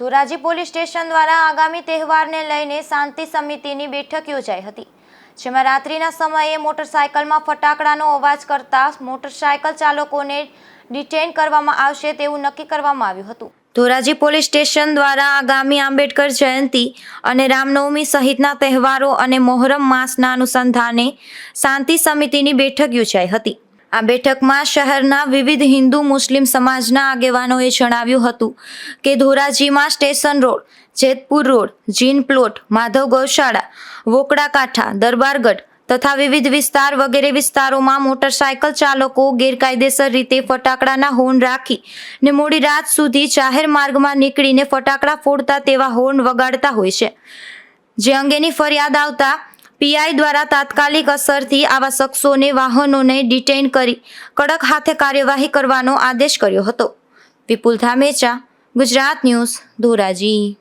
Dhoraji police station દ્વારા આગામી તહેવારને લઈને શાંતિ સમિતિની બેઠક યોજાઈ હતી, જેમાં રાત્રિના સમયે મોટરસાયકલમાં ફટાકડાનો અવાજ કરતા મોટરસાયકલ ચાલકોને ડિટેન કરવામાં આવશે તેવું નક્કી કરવામાં આવ્યું હતું. ધોરાજી પોલીસ સ્ટેશન દ્વારા આગામી આંબેડકર જયંતિ અને રામનવમી સહિતના તહેવારો અને મોહરમ માસના અનુસંધાને શાંતિ સમિતિની બેઠક યોજાઈ હતી. આ બેઠકમાં શહેરના વિવિધ હિન્દુ મુસ્લિમ સમાજના આગેવાનોએ જણાવ્યું હતું કે ધોરાજીમાં station road, Jetpur road, gin plot, Madhav Gaushala, વોકડા કાંઠા, દરબારગઢ તથા વિવિધ વિસ્તાર વગેરે વિસ્તારોમાં મોટરસાયકલ ચાલકો ગેરકાયદેસર રીતે ફટાકડાના હોર્ન રાખી ને મોડી રાત સુધી જાહેર માર્ગમાં નીકળીને ફટાકડા ફોડતા તેવા હોર્ન વગાડતા હોય છે. જે અંગેની ફરિયાદ આવતા પીઆઈ દ્વારા તાત્કાલિક અસરથી આવા શખ્સોને, વાહનોને ડિટેઇન કરી કડક હાથે કાર્યવાહી કરવાનો આદેશ કર્યો હતો. વિપુલ ધામેચા, ગુજરાત ન્યૂઝ, ધોરાજી.